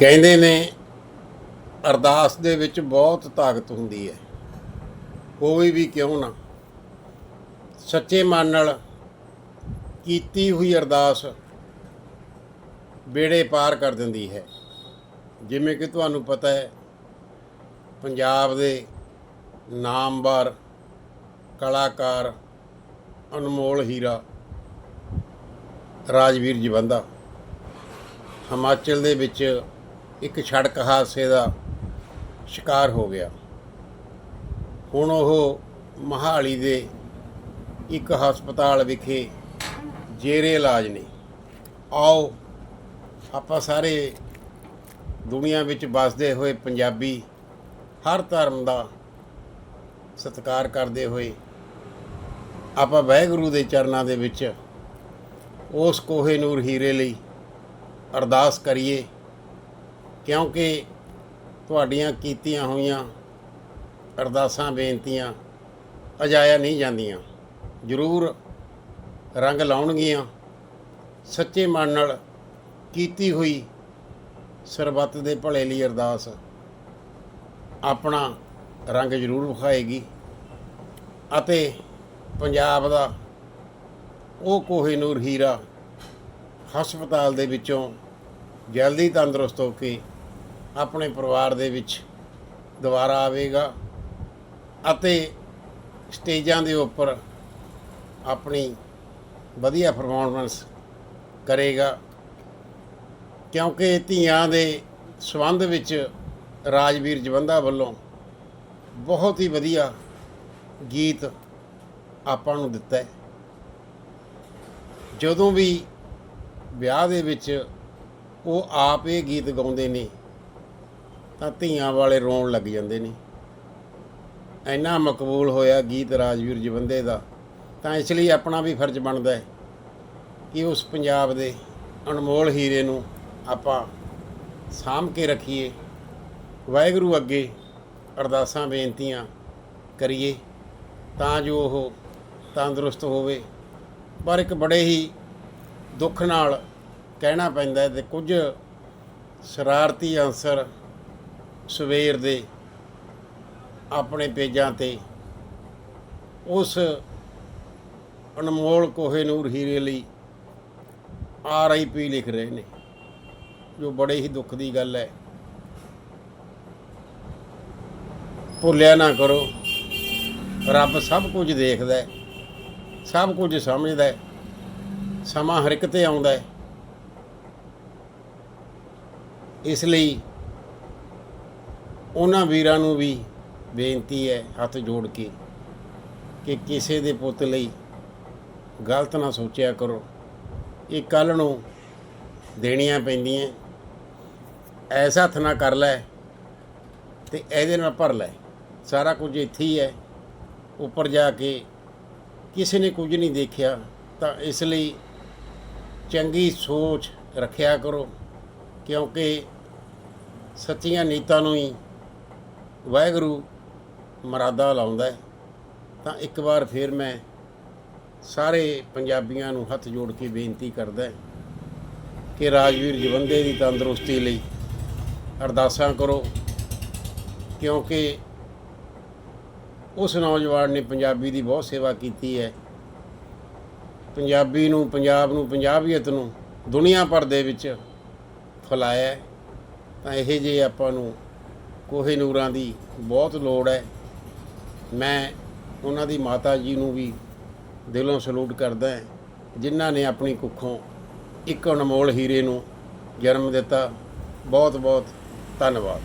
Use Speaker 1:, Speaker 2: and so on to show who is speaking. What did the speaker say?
Speaker 1: ਕਹਿੰਦੇ ਨੇ, ਅਰਦਾਸ ਦੇ ਵਿੱਚ ਬਹੁਤ ਤਾਕਤ ਹੁੰਦੀ ਹੈ। ਕੋਈ ਵੀ ਕਿਉਂ ਨਾ। ਸੱਚੇ ਮਨ ਨਾਲ ਕੀਤੀ ਹੋਈ ਅਰਦਾਸ ਬੇੜੇ ਪਾਰ ਕਰ ਦਿੰਦੀ ਹੈ। ਜਿਵੇਂ ਕਿ ਤੁਹਾਨੂੰ ਪਤਾ ਹੈ, ਪੰਜਾਬ ਦੇ ਨਾਮਵਰ ਕਲਾਕਾਰ ਅਨਮੋਲ ਹੀਰਾ, ਰਾਜਵੀਰ ਜਵੰਦਾ, ਹਿਮਾਚਲ ਦੇ ਵਿੱਚ ਇੱਕ ਸੜਕ ਹਾਦਸੇ ਦਾ ਸ਼ਿਕਾਰ ਹੋ ਗਿਆ। ਹੁਣ ਉਹ ਮਹਾਲੀ ਦੇ ਇੱਕ ਹਸਪਤਾਲ ਵਿਖੇ ਜੇਰੇ ਇਲਾਜ ਨੇ। ਆਓ, ਆਪਾਂ ਸਾਰੇ ਦੁਨੀਆ ਵਿੱਚ ਵੱਸਦੇ ਹੋਏ ਪੰਜਾਬੀ ਹਰ ਧਰਮ ਦਾ ਸਤਿਕਾਰ ਕਰਦੇ ਹੋਏ ਆਪਾਂ ਵਾਹਿਗੁਰੂ ਦੇ ਚਰਨਾਂ ਦੇ ਵਿੱਚ ਉਸ ਕੋਹੇ ਨੂਰ ਹੀਰੇ ਲਈ ਅਰਦਾਸ ਕਰੀਏ। ਕਿਉਂਕਿ ਤੁਹਾਡੀਆਂ ਕੀਤੀਆਂ ਹੋਈਆਂ ਅਰਦਾਸਾਂ, ਬੇਨਤੀਆਂ ਅਜਾਇਆ ਨਹੀਂ ਜਾਂਦੀਆਂ। ਜ਼ਰੂਰ ਰੰਗ ਲਾਉਣਗੀਆਂ। ਸੱਚੇ ਮਨ ਨਾਲ ਕੀਤੀ ਹੋਈ ਸਰਬੱਤ ਦੇ ਭਲੇ ਲਈ ਅਰਦਾਸ ਆਪਣਾ ਰੰਗ ਜ਼ਰੂਰ ਵਿਖਾਏਗੀ ਅਤੇ ਪੰਜਾਬ ਦਾ ਉਹ ਕੋਹੀਨੂਰ ਹੀਰਾ ਹਸਪਤਾਲ ਦੇ ਵਿੱਚੋਂ ਜਲਦੀ ਤੰਦਰੁਸਤ ਹੋ ਕੇ ਆਪਣੇ ਪਰਿਵਾਰ ਦੇ ਵਿੱਚ ਦੁਬਾਰਾ ਆਵੇਗਾ ਅਤੇ ਸਟੇਜਾਂ ਦੇ ਉੱਪਰ ਆਪਣੀ ਵਧੀਆ ਪਰਫਾਰਮੈਂਸ ਕਰੇਗਾ। ਕਿਉਂਕਿ ਧੀਆਂ ਦੇ ਸਬੰਧ ਵਿੱਚ ਰਾਜਵੀਰ ਜਵੰਦਾ ਵੱਲੋਂ ਬਹੁਤ ਹੀ ਵਧੀਆ ਗੀਤ ਆਪਾਂ ਨੂੰ ਦਿੱਤਾ ਜਦੋਂ ਵੀ ਵਿਆਹ ਦੇ ਵਿੱਚ ਉਹ ਆਪ ਇਹ ਗੀਤ ਗਾਉਂਦੇ ਨੇ, ਤਾਂ ਧੀਆਂ ਵਾਲੇ ਰੋਣ ਲੱਗ ਜਾਂਦੇ ਨੇ। ਇੰਨਾ ਮਕਬੂਲ ਹੋਇਆ ਗੀਤ ਰਾਜਵੀਰ ਜਵੰਦੇ ਦਾ, ਤਾਂ ਇਸ ਲਈ ਆਪਣਾ ਵੀ ਫਰਜ਼ ਬਣਦਾ ਹੈ ਕਿ ਉਸ ਪੰਜਾਬ ਦੇ ਅਨਮੋਲ ਹੀਰੇ ਨੂੰ ਆਪਾਂ ਸਾਂਭ ਕੇ ਰੱਖੀਏ, ਵਾਹਿਗੁਰੂ ਅੱਗੇ ਅਰਦਾਸਾਂ, ਬੇਨਤੀਆਂ ਕਰੀਏ, ਤਾਂ ਜੋ ਉਹ ਤੰਦਰੁਸਤ ਹੋਵੇ। ਪਰ ਇੱਕ ਬੜੇ ਹੀ ਦੁੱਖ ਨਾਲ ਕਹਿਣਾ ਪੈਂਦਾ ਹੈ ਤੇ ਕੁਝ ਸ਼ਰਾਰਤੀ ਅਨਸਰ ਸਵੇਰ ਦੇ ਆਪਣੇ ਪੇਜਾਂ ਤੇ ਉਸ ਅਨਮੋਲ ਕੋਹੇਨੂਰ ਹੀਰੇ ਲਈ ਆਰ ਆਈ ਪੀ ਲਿਖ ਰਹੇ ਨੇ, ਜੋ ਬੜੇ ਹੀ ਦੁੱਖ ਦੀ ਗੱਲ ਹੈ। ਭੁੱਲਿਆ ਨਾ ਕਰੋ, ਰੱਬ ਸਭ ਕੁਝ ਦੇਖਦਾ ਹੈ, ਸਭ ਕੁਝ ਸਮਝਦਾ ਹੈ, ਸਮਾਂ ਹਰ ਇੱਕ ਤੇ ਆਉਂਦਾ ਹੈ। ਇਸ ਲਈ ਉਹਨਾਂ ਵੀਰਾਂ ਨੂੰ ਵੀ ਬੇਨਤੀ ਹੈ ਹੱਥ ਜੋੜ ਕੇ ਕਿ ਕਿਸੇ ਦੇ ਪੁੱਤ ਲਈ ਗਲਤ ਨਾ ਸੋਚਿਆ ਕਰੋ। ਇਹ ਕੱਲ ਨੂੰ ਦੇਣੀਆਂ ਪੈਂਦੀਆਂ। ਐਸਾ ਹੱਥ ਨਾ ਕਰ ਲੈ ਤੇ ਇਹਦੇ ਨਾਲ ਭਰ ਲੈ। ਸਾਰਾ ਕੁਝ ਇੱਥੇ ਹੀ ਹੈ। ਉੱਪਰ ਜਾ ਕੇ ਕਿਸੇ ਨੇ ਕੁਝ ਨਹੀਂ ਦੇਖਿਆ ਤਾਂ ਇਸ ਲਈ ਚੰਗੀ ਸੋਚ ਰੱਖਿਆ ਕਰੋ। ਕਿਉਂਕਿ ਸੱਚੀਆਂ ਨੀਤਾਂ ਨੂੰ ਹੀ ਵਾਹਿਗੁਰੂ ਮਰਾਦਾ ਲਾਉਂਦਾ ਹੈ। ਤਾਂ ਇੱਕ ਵਾਰ ਫਿਰ ਮੈਂ ਸਾਰੇ ਪੰਜਾਬੀਆਂ ਨੂੰ ਹੱਥ ਜੋੜ ਕੇ ਬੇਨਤੀ ਕਰਦਾ ਕਿ ਰਾਜਵੀਰ ਜਵੰਦੇ ਦੀ ਤੰਦਰੁਸਤੀ ਲਈ ਅਰਦਾਸਾਂ ਕਰੋ, ਕਿਉਂਕਿ ਉਸ ਨੌਜਵਾਨ ਨੇ ਪੰਜਾਬੀ ਦੀ ਬਹੁਤ ਸੇਵਾ ਕੀਤੀ ਹੈ। ਪੰਜਾਬੀ ਨੂੰ, ਪੰਜਾਬ ਨੂੰ, ਪੰਜਾਬੀਅਤ ਨੂੰ ਦੁਨੀਆ ਭਰ ਦੇ ਵਿੱਚ ਫੈਲਾਇਆ ਤਾਂ ਇਹ ਜੇ ਆਪਾਂ ਨੂੰ ਕੋਹੇ ਨੂਰਾਂ ਦੀ ਬਹੁਤ ਲੋੜ ਹੈ। ਮੈਂ ਉਹਨਾਂ ਦੀ ਮਾਤਾ ਜੀ ਨੂੰ ਵੀ ਦਿਲੋਂ ਸਲੂਟ ਕਰਦਾ ਹਾਂ, ਜਿਨ੍ਹਾਂ ਨੇ ਆਪਣੀ ਕੁੱਖੋਂ ਇੱਕ ਅਨਮੋਲ ਹੀਰੇ ਨੂੰ ਜਨਮ ਦਿੱਤਾ। ਬਹੁਤ ਬਹੁਤ ਧੰਨਵਾਦ।